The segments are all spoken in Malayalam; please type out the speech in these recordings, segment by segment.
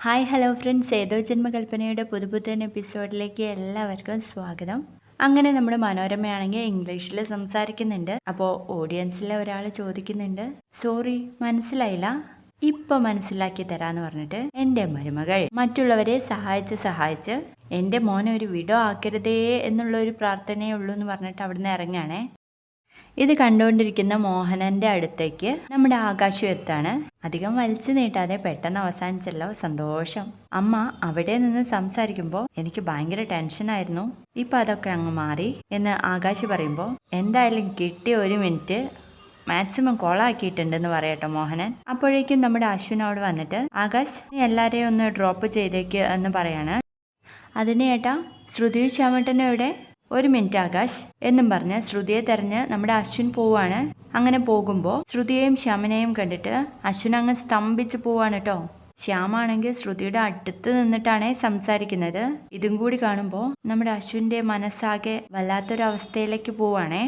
Hi hello friends. ഏതോ ജന്മകൽപ്പനയുടെ പുതുപുത്തൻ എപ്പിസോഡിലേക്ക് എല്ലാവർക്കും സ്വാഗതം. അങ്ങനെ നമ്മുടെ മനോരമയാണെങ്കിൽ ഇംഗ്ലീഷിൽ സംസാരിക്കുന്നുണ്ട്. അപ്പോൾ ഓഡിയൻസിലെ ഒരാൾ ചോദിക്കുന്നുണ്ട് സോറി മനസ്സിലായില്ല? ഇപ്പൊ മനസ്സിലാക്കി തരാന്ന് പറഞ്ഞിട്ട് എന്റെ മരുമകൾ മറ്റുള്ളവരെ സഹായിച്ച് സഹായിച്ച് എന്റെ മോനെ ഒരു വിടോ ആക്കരുതേ എന്നുള്ള ഒരു പ്രാർത്ഥനയേ ഉള്ളൂ എന്ന് പറഞ്ഞിട്ട് അവിടുന്ന് ഇറങ്ങാണേ ഇത് കണ്ടുകൊണ്ടിരിക്കുന്ന മോഹനന്റെ അടുത്തേക്ക് നമ്മുടെ ആകാശം എത്താണ്? അധികം വലിച്ചു നീട്ടാതെ പെട്ടെന്ന് അവസാനിച്ചല്ലോ സന്തോഷം. അമ്മ അവിടെ നിന്ന് സംസാരിക്കുമ്പോൾ എനിക്ക് ഭയങ്കര ടെൻഷനായിരുന്നു ഇപ്പൊ അതൊക്കെ അങ്ങ് മാറി എന്ന് ആകാശ് പറയുമ്പോൾ എന്തായാലും കിട്ടിയ ഒരു മിനിറ്റ് മാക്സിമം കോളാക്കിയിട്ടുണ്ടെന്ന് പറയട്ടോ മോഹനൻ. അപ്പോഴേക്കും നമ്മുടെ അശ്വിൻ വന്നിട്ട് ആകാശ് നീ എല്ലാരെയും ഒന്ന് ഡ്രോപ്പ് ചെയ്തേക്ക് എന്ന് പറയാണ്. അതിന് ഏട്ടാ ശ്രുതി ശ്യാമട്ടനും എവിടെ? ഒരു മിനിറ്റ് ആകാശ് എന്നും പറഞ്ഞ് ശ്രുതിയെ തെരഞ്ഞ് നമ്മുടെ അശ്വിൻ പോവാണ്. അങ്ങനെ പോകുമ്പോൾ ശ്രുതിയെയും ശ്യാമിനെയും കണ്ടിട്ട് അശ്വിൻ അങ്ങ് സ്തംഭിച്ച് പോവാണ് കേട്ടോ ശ്യാമാണെങ്കിൽ ശ്രുതിയുടെ അടുത്ത് നിന്നിട്ടാണ് സംസാരിക്കുന്നത്. ഇതും കൂടി കാണുമ്പോൾ നമ്മുടെ അശ്വിന്റെ മനസ്സാകെ വല്ലാത്തൊരവസ്ഥയിലേക്ക് പോവാണേ.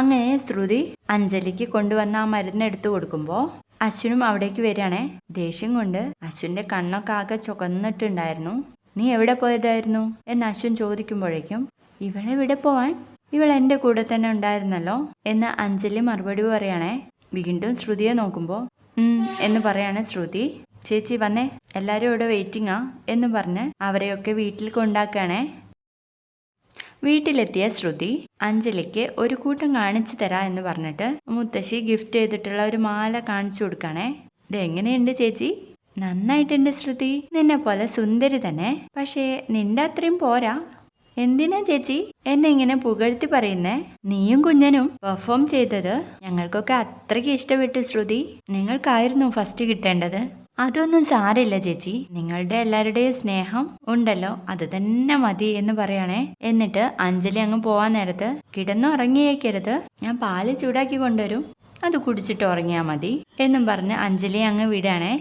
അങ്ങനെ ശ്രുതി അഞ്ജലിക്ക് കൊണ്ടുവന്ന ആ മരുന്ന് എടുത്തു കൊടുക്കുമ്പോൾ അശ്വിനും അവിടേക്ക് വരികയാണേ. ദേഷ്യം കൊണ്ട് അശ്വിന്റെ കണ്ണൊക്കെ ആകെ ചുവന്നിട്ടുണ്ടായിരുന്നു. നീ എവിടെ പോയതായിരുന്നു? എന്ന് അശ്വിൻ ചോദിക്കുമ്പോഴേക്കും ഇവളെവിടെ പോവാൻ? ഇവൾ എന്റെ കൂടെ തന്നെ ഉണ്ടായിരുന്നല്ലോ? എന്ന് അഞ്ജലി മറുപടി പറയണേ. വീണ്ടും ശ്രുതിയെ നോക്കുമ്പോൾ എന്ന് പറയാണ് ശ്രുതി. ചേച്ചി വന്നേ എല്ലാവരും ഇവിടെ വെയിറ്റിംഗാ എന്ന് പറഞ്ഞ് അവരെയൊക്കെ വീട്ടിൽ കൊണ്ടാക്കണേ. വീട്ടിലെത്തിയ ശ്രുതി അഞ്ജലിക്ക് ഒരു കൂട്ടം കാണിച്ചു തരാ എന്ന് പറഞ്ഞിട്ട് മുത്തശ്ശി ഗിഫ്റ്റ് ചെയ്തിട്ടുള്ള ഒരു മാല കാണിച്ചു കൊടുക്കണേ. ഇത് എങ്ങനെയുണ്ട് ചേച്ചി? നന്നായിട്ടുണ്ട് ശ്രുതി. നിന്നെ പോലെ സുന്ദരി തന്നെ. പക്ഷേ നിന്റെ അത്രയും പോരാ. എന്തിനാ ചേച്ചി? എന്നെ ഇങ്ങനെ പുകഴ്ത്തി പറയുന്നേ? നീയും കുഞ്ഞനും പെർഫോം ചെയ്തത് ഞങ്ങൾക്കൊക്കെ അത്രയ്ക്ക് ഇഷ്ടപ്പെട്ടു ശ്രുതി. നിങ്ങൾക്കായിരുന്നു ഫസ്റ്റ് കിട്ടേണ്ടത്. അതൊന്നും സാരില്ല ചേച്ചി. നിങ്ങളുടെ എല്ലാവരുടെയും സ്നേഹം ഉണ്ടല്ലോ. അത് തന്നെ മതി എന്ന് പറയണേ. എന്നിട്ട് അഞ്ജലി അങ്ങ് പോവാൻ നേരത്ത് കിടന്നുറങ്ങിയേക്കരുത്. ഞാൻ പാൽ ചൂടാക്കി കൊണ്ടുവരും. അത് കുടിച്ചിട്ട് ഉറങ്ങിയാൽ മതി. എന്നും പറഞ്ഞ് അഞ്ജലി അങ്ങ് വിടാണേ.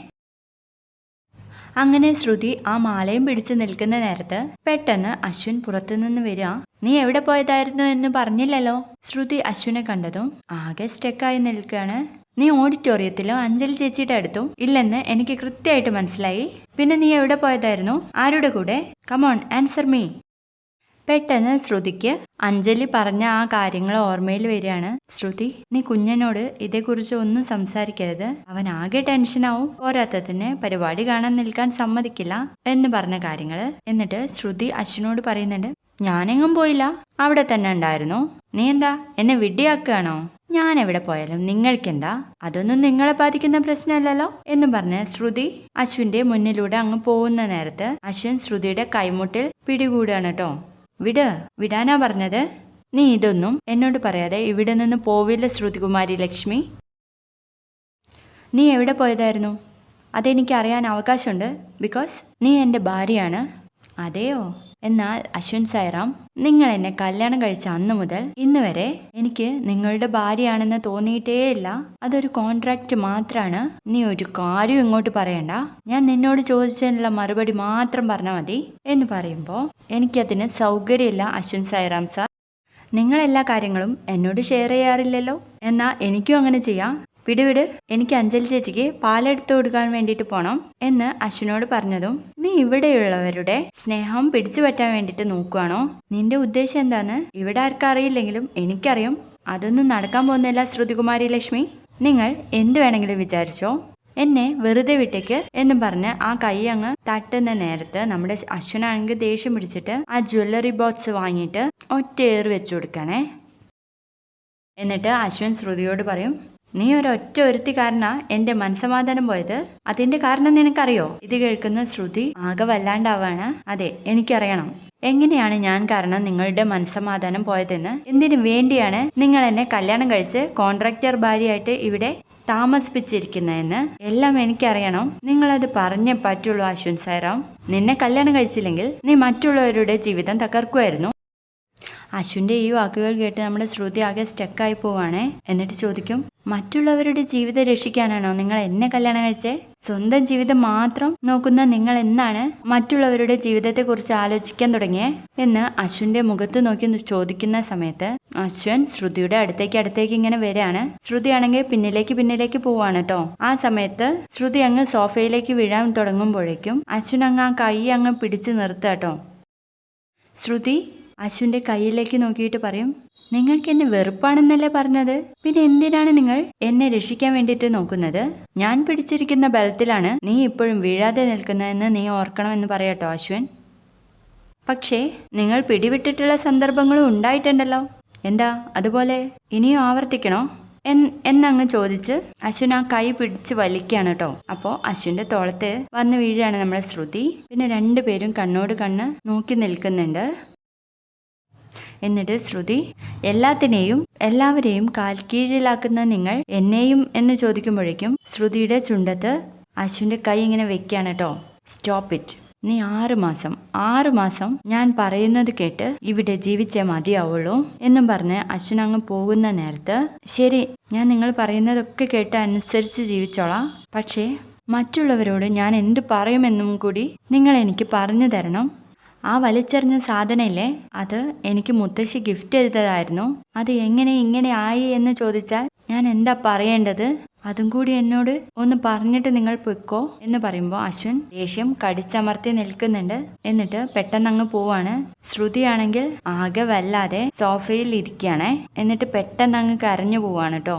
അങ്ങനെ ശ്രുതി ആ മാലയും പിടിച്ചു നിൽക്കുന്ന നേരത്ത് പെട്ടെന്ന് അശ്വിൻ പുറത്തുനിന്ന് വരിക. നീ എവിടെ പോയതായിരുന്നു എന്ന് പറഞ്ഞില്ലല്ലോ? ശ്രുതി അശ്വിനെ കണ്ടതും ആകെ സ്റ്റെക്കായി നിൽക്കുകയാണ്. നീ ഓഡിറ്റോറിയത്തിലോ അഞ്ജലി ചേച്ചിയുടെ അടുത്തും? ഇല്ലെന്ന് എനിക്ക് കൃത്യമായിട്ട് മനസ്സിലായി. പിന്നെ നീ എവിടെ പോയതായിരുന്നു? ആരുടെ കൂടെ? കമോൺ ആൻസർ മീ പെട്ടെന്ന് ശ്രുതിക്ക് അഞ്ജലി പറഞ്ഞ ആ കാര്യങ്ങൾ ഓർമ്മയിൽ വരികയാണ്. ശ്രുതി നീ കുഞ്ഞനോട് ഇതേക്കുറിച്ച് ഒന്നും സംസാരിക്കരുത്. അവൻ ആകെ ടെൻഷനാവും പോരാത്തതിന് പരിപാടി കാണാൻ നിൽക്കാൻ സമ്മതിക്കില്ല എന്ന് പറഞ്ഞ കാര്യങ്ങൾ. എന്നിട്ട് ശ്രുതി അശ്വിനോട് പറയുന്നുണ്ട് ഞാനെങ്ങും പോയില്ല. അവിടെ തന്നെ ഉണ്ടായിരുന്നു. നീ എന്താ എന്നെ വിഡ്ഡിയാക്കുകയാണോ ഞാൻ എവിടെ പോയാലും നിങ്ങൾക്കെന്താ? അതൊന്നും നിങ്ങളെ ബാധിക്കുന്ന പ്രശ്നമല്ലല്ലോ? എന്ന് പറഞ്ഞ് ശ്രുതി അശ്വിന്റെ മുന്നിലൂടെ അങ്ങ് പോകുന്ന നേരത്ത് അശ്വിൻ ശ്രുതിയുടെ കൈമുട്ടിൽ പിടികൂടുകയാണ് കേട്ടോ. വിട് വിടാനാ പറഞ്ഞത്. നീ ഇതൊന്നും എന്നോട് പറയാതെ ഇവിടെ നിന്ന് പോവില്ല ശ്രുതികുമാരി ലക്ഷ്മി. നീ എവിടെ പോയതായിരുന്നു? അതെനിക്ക് അറിയാൻ അവകാശമുണ്ട് ബിക്കോസ് നീ എന്റെ ഭാര്യയാണ്. അതെയോ? എന്നാൽ അശ്വിൻ സൈറാം നിങ്ങൾ എന്നെ കല്യാണം കഴിച്ച അന്ന് മുതൽ ഇന്ന് വരെ എനിക്ക് നിങ്ങളുടെ ഭാര്യയാണെന്ന് തോന്നിയിട്ടേയില്ല. അതൊരു കോൺട്രാക്റ്റ് മാത്രമാണ് നീ ഒരു കാര്യം ഇങ്ങോട്ട് പറയണ്ട. ഞാൻ നിന്നോട് ചോദിച്ചതിനുള്ള മറുപടി മാത്രം പറഞ്ഞാൽ മതി എന്ന് പറയുമ്പോൾ എനിക്കതിന് സൗകര്യമില്ല അശ്വിൻ സൈറാം സാർ. നിങ്ങളെല്ലാ കാര്യങ്ങളും എന്നോട് ഷെയർ ചെയ്യാറില്ലല്ലോ. എന്നാൽ എനിക്കും അങ്ങനെ ചെയ്യാം. വിടുവിട് എനിക്ക് അഞ്ജലി ചേച്ചിക്ക് പാലെടുത്തു കൊടുക്കാൻ വേണ്ടിയിട്ട് പോണം എന്ന് അശ്വിനോട് പറഞ്ഞതും നീ ഇവിടെയുള്ളവരുടെ സ്നേഹം പിടിച്ചു പറ്റാൻ വേണ്ടിയിട്ട് നോക്കുവാണോ? നിന്റെ ഉദ്ദേശം എന്താന്ന് ഇവിടെ ആർക്കും അറിയില്ലെങ്കിലും എനിക്കറിയാം. അതൊന്നും നടക്കാൻ പോകുന്നില്ല ശ്രുതികുമാരി ലക്ഷ്മി. നിങ്ങൾ എന്ത് വേണമെങ്കിലും വിചാരിച്ചോ. എന്നെ വെറുതെ വിട്ടേക്ക് എന്ന് പറഞ്ഞ് ആ കൈ അങ്ങ് തട്ടുന്ന നേരത്ത് നമ്മുടെ അശ്വനാണെങ്കിൽ ദേഷ്യം പിടിച്ചിട്ട് ആ ജ്വല്ലറി ബോക്സ് വാങ്ങിയിട്ട് ഒറ്റയേറ് വെച്ചു കൊടുക്കണേ. എന്നിട്ട് അശ്വൻ ശ്രുതിയോട് പറയും നീ ഒരൊറ്റ ഒരുത്തി കാരണ എന്റെ മനസമാധാനം പോയത്? അതിന്റെ കാരണം നിനക്കറിയോ? ഇത് കേൾക്കുന്ന ശ്രുതി ആകെ വല്ലാണ്ടാവാണ്. അതെ എനിക്കറിയണം. എങ്ങനെയാണ് ഞാൻ കാരണം നിങ്ങളുടെ മനസമാധാനം പോയതെന്ന്? എന്തിനു വേണ്ടിയാണ് നിങ്ങൾ എന്നെ കല്യാണം കഴിച്ച് കോൺട്രാക്ടർ ഭാര്യയായിട്ട് ഇവിടെ താമസിപ്പിച്ചിരിക്കുന്നതെന്ന്? എല്ലാം എനിക്കറിയണം. നിങ്ങളത് പറഞ്ഞേ പറ്റുള്ളൂ അശ്വിൻ സാറാം നിന്നെ കല്യാണം കഴിച്ചില്ലെങ്കിൽ നീ മറ്റുള്ളവരുടെ ജീവിതം തകർക്കുമായിരുന്നു. അശ്വിന്റെ ഈ വാക്കുകൾ കേട്ട് നമ്മുടെ ശ്രുതി ആകെ സ്റ്റക്കായി പോവാണേ. എന്നിട്ട് ചോദിക്കും മറ്റുള്ളവരുടെ ജീവിതം രക്ഷിക്കാനാണോ നിങ്ങൾ എന്നെ കല്യാണം കഴിച്ചേ? സ്വന്തം ജീവിതം മാത്രം നോക്കുന്ന നിങ്ങൾ എന്നാണ് മറ്റുള്ളവരുടെ ജീവിതത്തെക്കുറിച്ച് ആലോചിക്കാൻ തുടങ്ങിയേ? എന്ന് അശ്വിന്റെ മുഖത്ത് നോക്കി ചോദിക്കുന്ന സമയത്ത് അശ്വൻ ശ്രുതിയുടെ അടുത്തേക്ക് അടുത്തേക്ക് ഇങ്ങനെ വരികയാണ്. ശ്രുതി ആണെങ്കിൽ പിന്നിലേക്ക് പിന്നിലേക്ക് പോവാണ് കേട്ടോ ആ സമയത്ത് ശ്രുതി അങ്ങ് സോഫയിലേക്ക് വീഴാൻ തുടങ്ങുമ്പോഴേക്കും അശ്വിൻ അങ്ങ് ആ കൈ അങ്ങ് പിടിച്ച് നിർത്തുക കേട്ടോ ശ്രുതി അശ്വിന്റെ കയ്യിലേക്ക് നോക്കിയിട്ട് പറയും നിങ്ങൾക്ക് എന്നെ വെറുപ്പാണെന്നല്ലേ പറഞ്ഞത്? പിന്നെ എന്തിനാണ് നിങ്ങൾ എന്നെ രക്ഷിക്കാൻ വേണ്ടിയിട്ട് നോക്കുന്നത്? ഞാൻ പിടിച്ചിരിക്കുന്ന ബലത്തിലാണ് നീ ഇപ്പോഴും വീഴാതെ നിൽക്കുന്നതെന്ന് നീ ഓർക്കണമെന്ന് പറയാട്ടോ അശ്വൻ. പക്ഷേ നിങ്ങൾ പിടിവിട്ടിട്ടുള്ള സന്ദർഭങ്ങളും ഉണ്ടായിട്ടുണ്ടല്ലോ. എന്താ അതുപോലെ? ഇനിയും ആവർത്തിക്കണോ? എൻ എന്നങ്ങ് ചോദിച്ച് അശ്വിൻ ആ കൈ പിടിച്ച് വലിക്കുകയാണ് കേട്ടോ. അപ്പോൾ അശ്വിന്റെ തോളത്ത് വന്ന് വീഴുകയാണ് നമ്മുടെ ശ്രുതി. പിന്നെ രണ്ടുപേരും കണ്ണോട് കണ്ണ് നോക്കി നിൽക്കുന്നുണ്ട്. എന്നിട്ട് ശ്രുതി എല്ലാത്തിനെയും എല്ലാവരെയും കാൽക്കീഴിലാക്കുന്ന നിങ്ങൾ എന്നെയും എന്ന് ചോദിക്കുമ്പോഴേക്കും ശ്രുതിയുടെ ചുണ്ടത്ത് അശ്വിന്റെ കൈ ഇങ്ങനെ വെക്കുകയാണ് കേട്ടോ സ്റ്റോപ്പ് ഇറ്റ് നീ ആറ് മാസം ആറ് മാസം ഞാൻ പറയുന്നത് കേട്ട് ഇവിടെ ജീവിച്ചേ മതിയാവുള്ളൂ എന്നും പറഞ്ഞ് അശ്വിൻ അങ്ങ് പോകുന്ന നേരത്ത് ശരി ഞാൻ നിങ്ങൾ പറയുന്നതൊക്കെ കേട്ട് അനുസരിച്ച് ജീവിച്ചോളാം. പക്ഷേ മറ്റുള്ളവരോട് ഞാൻ എന്ത് പറയുമെന്നും കൂടി നിങ്ങൾ എനിക്ക് പറഞ്ഞു തരണം. ആ വലിച്ചെറിഞ്ഞ സാധനമില്ലേ അത് എനിക്ക് മുത്തശ്ശി ഗിഫ്റ്റ് ചെയ്തതായിരുന്നു. അത് എങ്ങനെ ഇങ്ങനെ ആയി എന്ന് ചോദിച്ചാൽ ഞാൻ എന്താ പറയേണ്ടത്? അതും കൂടി എന്നോട് ഒന്ന് പറഞ്ഞിട്ട് നിങ്ങൾ പൊയ്ക്കോ എന്ന് പറയുമ്പോൾ അശ്വിൻ ദേഷ്യം കടിച്ചമർത്തി നിൽക്കുന്നുണ്ട്. എന്നിട്ട് പെട്ടെന്ന് അങ്ങ് പോവാണ്. ശ്രുതിയാണെങ്കിൽ ആകെ വല്ലാതെ സോഫയിൽ ഇരിക്കുകയാണേ. എന്നിട്ട് പെട്ടെന്ന് അങ്ങ് കരഞ്ഞു പോവാണ് കേട്ടോ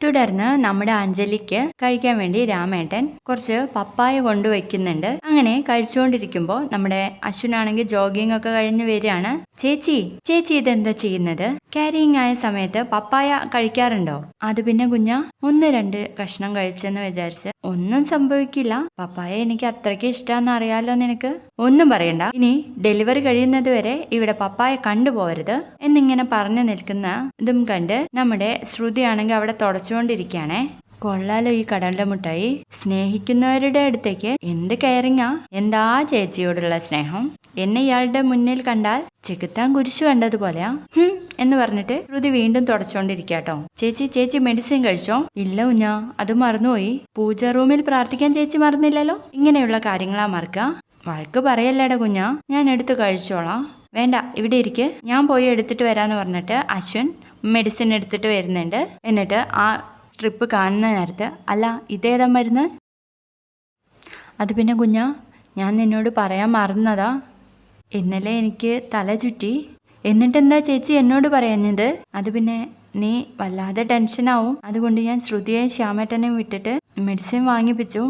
തുടർന്ന് നമ്മുടെ അഞ്ജലിക്ക് കഴിക്കാൻ വേണ്ടി രാമേട്ടൻ കുറച്ച് പപ്പായ കൊണ്ടുവയ്ക്കുന്നുണ്ട്. അങ്ങനെ കഴിച്ചുകൊണ്ടിരിക്കുമ്പോൾ നമ്മുടെ അശ്വിനാണെങ്കിൽ ജോഗിങ് ഒക്കെ കഴിഞ്ഞ് വരികയാണ്. ചേച്ചി ചേച്ചി ഇതെന്താ ചെയ്യുന്നത്? ക്യാരിങ് ആയ സമയത്ത് പപ്പായ കഴിക്കാറുണ്ടോ? അത് പിന്നെ കുഞ്ഞ ഒന്ന് രണ്ട് കഷ്ണം കഴിച്ചെന്ന് വിചാരിച്ച് ഒന്നും സംഭവിക്കില്ല. പപ്പായ എനിക്ക് അത്രയ്ക്ക് ഇഷ്ടമെന്ന് അറിയാലോ നിനക്ക്? ഒന്നും പറയണ്ട. ഇനി ഡെലിവറി കഴിയുന്നത് വരെ ഇവിടെ പപ്പായ കണ്ടുപോകരുത്. എന്നിങ്ങനെ പറഞ്ഞു നിൽക്കുന്ന ഇതും കണ്ട് നമ്മുടെ ശ്രുതിയാണെങ്കിൽ അവിടെ തുടച്ചുകൊണ്ടിരിക്കുകയാണേ. കൊള്ളാലോ ഈ കടലിന്റെ മുട്ടായി. സ്നേഹിക്കുന്നവരുടെ അടുത്തേക്ക് എന്ത് കയറിങ്ങാ? എന്താ ചേച്ചിയോടുള്ള സ്നേഹം? എന്നെ ഇയാളുടെ മുന്നിൽ കണ്ടാൽ ചെകുത്താൻ കുരിശു കണ്ടതുപോലെയാ. ഹും എന്ന് പറഞ്ഞിട്ട് ശ്രുതി വീണ്ടും തുടച്ചോണ്ടിരിക്കാട്ടോ ചേച്ചി ചേച്ചി മെഡിസിൻ കഴിച്ചോ? ഇല്ല ഉഞ്ഞ അത് മറന്നുപോയി. പൂജ റൂമിൽ പ്രാർത്ഥിക്കാൻ ചേച്ചി മറന്നില്ലല്ലോ? ഇങ്ങനെയുള്ള കാര്യങ്ങളാ മറക്കുക വഴക്ക് പറയല്ലേടാ കുഞ്ഞ ഞാൻ എടുത്ത് കഴിച്ചോളാം. വേണ്ട ഇവിടെ ഇരിക്ക്. ഞാൻ പോയി എടുത്തിട്ട് വരാന്ന് പറഞ്ഞിട്ട് അശ്വിൻ മെഡിസിൻ എടുത്തിട്ട് വരുന്നുണ്ട്. എന്നിട്ട് ആ സ്ട്രിപ്പ് കാണുന്ന നേരത്ത് അല്ല ഇതേതാ മരുന്ന്? അത് പിന്നെ കുഞ്ഞാ ഞാൻ നിന്നോട് പറയാൻ മറന്നതാ. ഇന്നലെ എനിക്ക് തല ചുറ്റി. എന്നിട്ടെന്താ ചേച്ചി എന്നോട് പറയുന്നത്? അത് പിന്നെ നീ വല്ലാതെ ടെൻഷനാവും അതുകൊണ്ട് ഞാൻ ശ്രുതിയെ ശ്യാമേട്ടനെയും വിട്ടിട്ട് മെഡിസിൻ വാങ്ങിപ്പിച്ചു.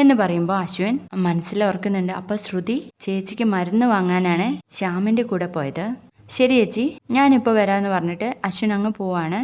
എന്ന് പറയുമ്പോൾ അശ്വിൻ മനസ്സിൽ ഓർക്കുന്നുണ്ട് അപ്പോൾ ശ്രുതി ചേച്ചിക്ക് മരുന്ന് വാങ്ങാനാണ് ശ്യാമിന്റെ കൂടെ പോയത്. ശരി ചേച്ചി ഞാനിപ്പോൾ വരാമെന്ന് പറഞ്ഞിട്ട് അശ്വിൻ അങ്ങ് പോവാണ്.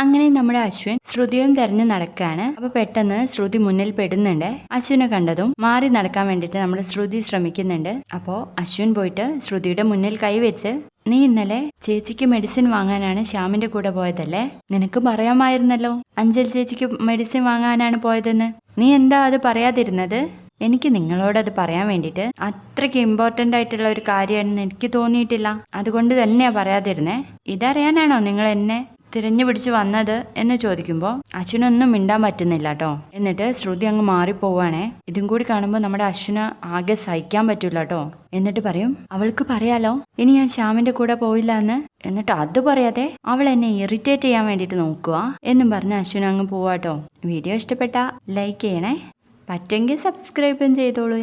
അങ്ങനെ നമ്മുടെ അശ്വിൻ ശ്രുതിയും തെരഞ്ഞു നടക്കുകയാണ് അപ്പൊ പെട്ടെന്ന് ശ്രുതി മുന്നിൽ പെടുന്നുണ്ട്. അശ്വിനെ കണ്ടതും മാറി നടക്കാൻ വേണ്ടിയിട്ട് നമ്മൾ ശ്രുതി ശ്രമിക്കുന്നുണ്ട്. അപ്പോൾ അശ്വിൻ പോയിട്ട് ശ്രുതിയുടെ മുന്നിൽ കൈവച്ച് നീ ഇന്നലെ ചേച്ചിക്ക് മെഡിസിൻ വാങ്ങാനാണ് ശ്യാമിന്റെ കൂടെ പോയതല്ലേ? നിനക്ക് പറയാമായിരുന്നല്ലോ അഞ്ചൽ ചേച്ചിക്ക് മെഡിസിൻ വാങ്ങാനാണ് പോയതെന്ന്. നീ എന്താ അത് പറയാതിരുന്നത്? എനിക്ക് നിങ്ങളോട് അത് പറയാൻ വേണ്ടിയിട്ട് അത്രയ്ക്ക് ഇമ്പോർട്ടന്റ് ആയിട്ടുള്ള ഒരു കാര്യമാണെന്ന് എനിക്ക് തോന്നിയിട്ടില്ല. അതുകൊണ്ട് തന്നെയാണ് പറയാതിരുന്നേ. ഇതറിയാനാണോ നിങ്ങൾ എന്നെ തിരഞ്ഞു പിടിച്ച് വന്നത് എന്ന് ചോദിക്കുമ്പോൾ അശ്വിനൊന്നും മിണ്ടാൻ പറ്റുന്നില്ല കേട്ടോ എന്നിട്ട് ശ്രുതി അങ്ങ് മാറിപ്പോവാണേ. ഇതും കൂടി കാണുമ്പോൾ നമ്മുടെ അശ്വിന് ആകെ സഹിക്കാൻ പറ്റൂല കേട്ടോ എന്നിട്ട് പറയും അവൾക്ക് പറയാലോ? ഇനി ഞാൻ ശ്യാമിന്റെ കൂടെ പോയില്ല എന്ന് എന്നിട്ട് അത് പറയാതെ അവൾ എന്നെ ഇറിറ്റേറ്റ് ചെയ്യാൻ വേണ്ടിയിട്ട് നോക്കുക എന്നും പറഞ്ഞ് അശ്വിൻ അങ്ങ് പോവാട്ടോ വീഡിയോ ഇഷ്ടപ്പെട്ട ലൈക്ക് ചെയ്യണേ. പറ്റുമെങ്കിൽ സബ്സ്ക്രൈബും ചെയ്തോളൂ.